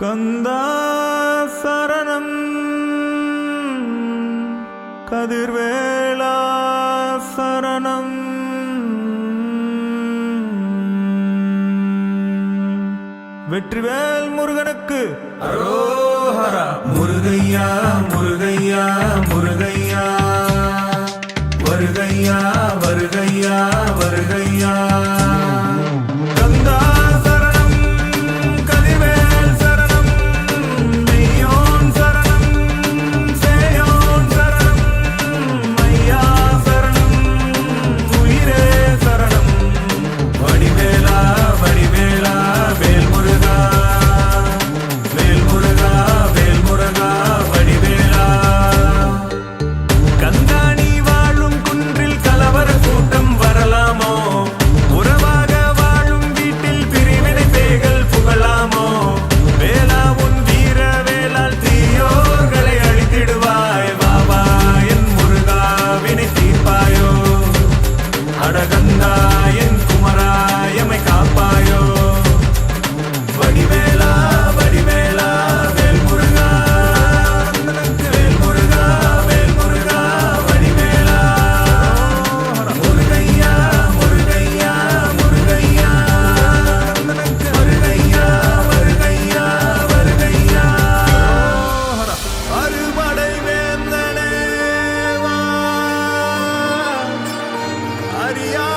கந்தா சரணம். கதிர்வேளா சரணம். வெற்றிவேல் முருகனுக்கு. அரோஹரா. முருகையா முருகையா முருகையா. வருகையா வருகையா வருகையா. Maria.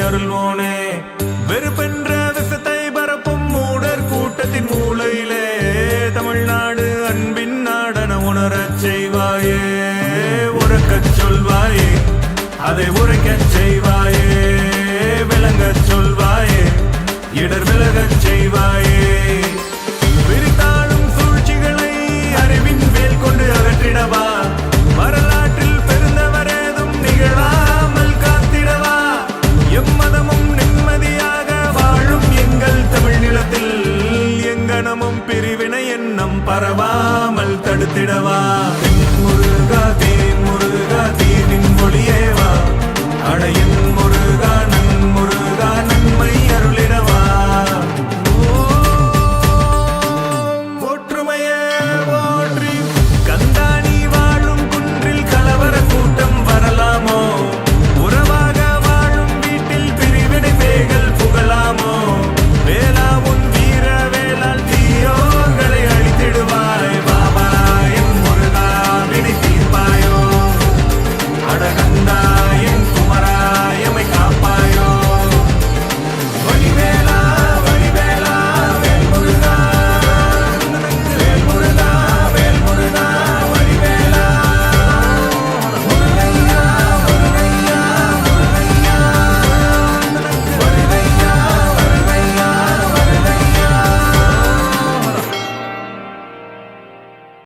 அருள்வோனே. வெறுப்பென்ற விஷத்தை பரப்பும் மூடர் கூட்டத்தின் மூளையிலே தமிழ்நாடு அன்பின் நாடன உணரச் செய்வாயே. உறக்கச் சொல்வாயே. அதை உரைக்கச் செய்வாய். பிரிவினை எண்ணம் பரவாமல் தடுத்திடவா?